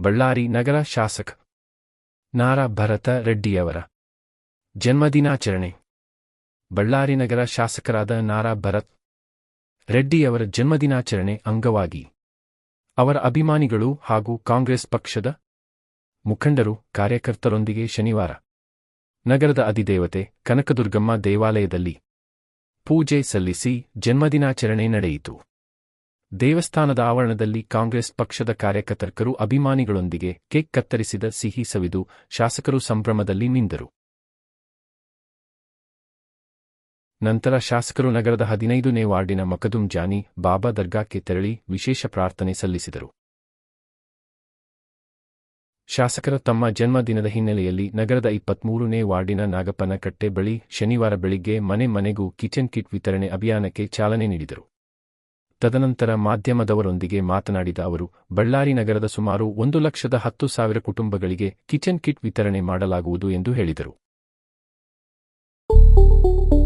ಬಳ್ಳಾರಿ ನಗರ ಶಾಸಕ ನಾರಾ ಭರತ ರೆಡ್ಡಿಯವರ ಜನ್ಮದಿನಾಚರಣೆ. ಬಳ್ಳಾರಿ ನಗರ ಶಾಸಕರಾದ ನಾರಾ ಭರತ್ ರೆಡ್ಡಿಯವರ ಜನ್ಮದಿನಾಚರಣೆ ಅಂಗವಾಗಿ ಅವರ ಅಭಿಮಾನಿಗಳು ಹಾಗೂ ಕಾಂಗ್ರೆಸ್ ಪಕ್ಷದ ಮುಖಂಡರು ಕಾರ್ಯಕರ್ತರೊಂದಿಗೆ ಶನಿವಾರ ನಗರದ ಅಧಿದೇವತೆ ಕನಕದುರ್ಗಮ್ಮ ದೇವಾಲಯದಲ್ಲಿ ಪೂಜೆ ಸಲ್ಲಿಸಿ ಜನ್ಮದಿನಾಚರಣೆ ನಡೆಯಿತು. ದೇವಸ್ಥಾನದ ಆವರಣದಲ್ಲಿ ಕಾಂಗ್ರೆಸ್ ಪಕ್ಷದ ಕಾರ್ಯಕರ್ತರು ಅಭಿಮಾನಿಗಳೊಂದಿಗೆ ಕೇಕ್ ಕತ್ತರಿಸಿದ ಸಿಹಿ ಸವಿದು ಶಾಸಕರು ಸಂಭ್ರಮದಲ್ಲಿ ನಿಂದರು. ನಂತರ ಶಾಸಕರು ನಗರದ ಹದಿನೈದನೇ ವಾರ್ಡಿನ ಮಕದುಂ ಜಾನಿ, ಬಾಬಾ ದರ್ಗಾಕ್ಕೆ ತೆರಳಿ ವಿಶೇಷ ಪ್ರಾರ್ಥನೆ ಸಲ್ಲಿಸಿದರು. ಶಾಸಕರ ತಮ್ಮ ಜನ್ಮದಿನದ ಹಿನ್ನೆಲೆಯಲ್ಲಿ ನಗರದ ಇಪ್ಪತ್ಮೂರನೇ ವಾರ್ಡಿನ ನಾಗಪ್ಪನಕಟ್ಟೆ ಬಳಿ ಶನಿವಾರ ಬೆಳಿಗ್ಗೆ ಮನೆ ಮನೆಗೂ ಕಿಚನ್ ಕಿಟ್ ವಿತರಣೆ ಅಭಿಯಾನಕ್ಕೆ ಚಾಲನೆ ನೀಡಿದರು. ತದನಂತರ ಮಾಧ್ಯಮದವರೊಂದಿಗೆ ಮಾತನಾಡಿದ ಅವರು, ಬಳ್ಳಾರಿ ನಗರದ ಸುಮಾರು ಒಂದು ಲಕ್ಷದ ಹತ್ತು ಸಾವಿರ ಕುಟುಂಬಗಳಿಗೆ ಕಿಚನ್ ಕಿಟ್ ವಿತರಣೆ ಮಾಡಲಾಗುವುದು ಎಂದು ಹೇಳಿದರು.